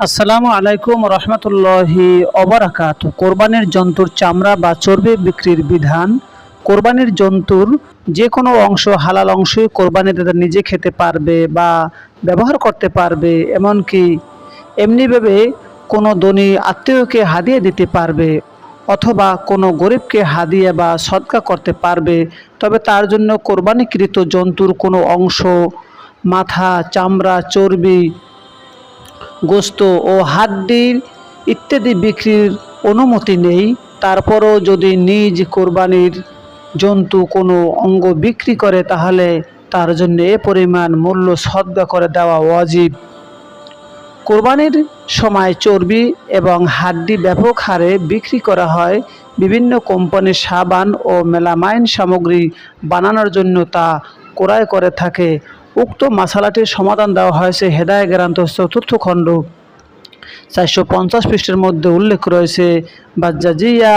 আসসালামু আলাইকুম রহমতুল্লাহি অবরাকাত কোরবানির জন্তুর চামড়া বা চর্বি বিক্রির বিধান, কোরবানির জন্তুর যে কোনো অংশ, হালাল অংশই কোরবানিতে তারা নিজে খেতে পারবে বা ব্যবহার করতে পারবে, এমনকি এমনিভাবে কোনো ধনী আত্মীয়কে হাদিয়ে দিতে পারবে অথবা কোনো গরিবকে হাদিয়া বা সদকা করতে পারবে। তবে তার জন্য কোরবানিকৃত জন্তুর কোনো অংশ, মাথা, চামড়া, চর্বি গোস্ত ও হাড্ডির ইত্যাদি বিক্রির অনুমতি নেই। তারপরও যদি নিজ কোরবানির জন্তু কোনো অঙ্গ বিক্রি করে, তাহলে তার জন্য এ পরিমাণ মূল্য সদ্গা করে দেওয়া ওয়াজিব। কোরবানির সময় চর্বি এবং হাড্ডি ব্যাপক হারে বিক্রি করা হয়। বিভিন্ন কোম্পানির সাবান ও মেলামাইন সামগ্রী বানানোর জন্য তা ক্রয় করে থাকে। উক্ত মশালাটির সমাধান দেওয়া হয়েছে হেদায় গ্রান্ত চতুর্থ খণ্ড। চারশো পঞ্চাশ পৃষ্ঠের মধ্যে উল্লেখ রয়েছে, বাজ্জাজিয়া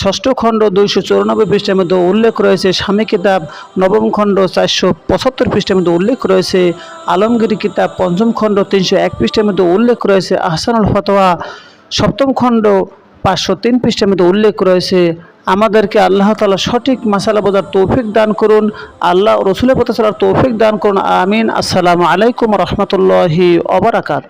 ষষ্ঠ খণ্ড দুইশো চৌরানব্বই পৃষ্ঠের মধ্যে উল্লেখ রয়েছে, স্বামী কিতাব নবম খণ্ড চারশো পঁচাত্তর পৃষ্ঠের মধ্যে উল্লেখ রয়েছে, আলমগিরি কিতাব পঞ্চম খণ্ড তিনশো এক পৃষ্ঠের মধ্যে উল্লেখ রয়েছে, আহসানুল ফতোয়া সপ্তম খণ্ড পাঁচশো তিন পৃষ্ঠের মধ্যে উল্লেখ রয়েছে আমাদেরকে আল্লাহ তালা সঠিক মাসালা বোঝার তৌফিক দান করুন, আল্লাহ রসুলের পথে চলার তৌফিক দান করুন, আমিন। আসসালামু আলাইকুম রহমতুল্লাহি অবরাকাত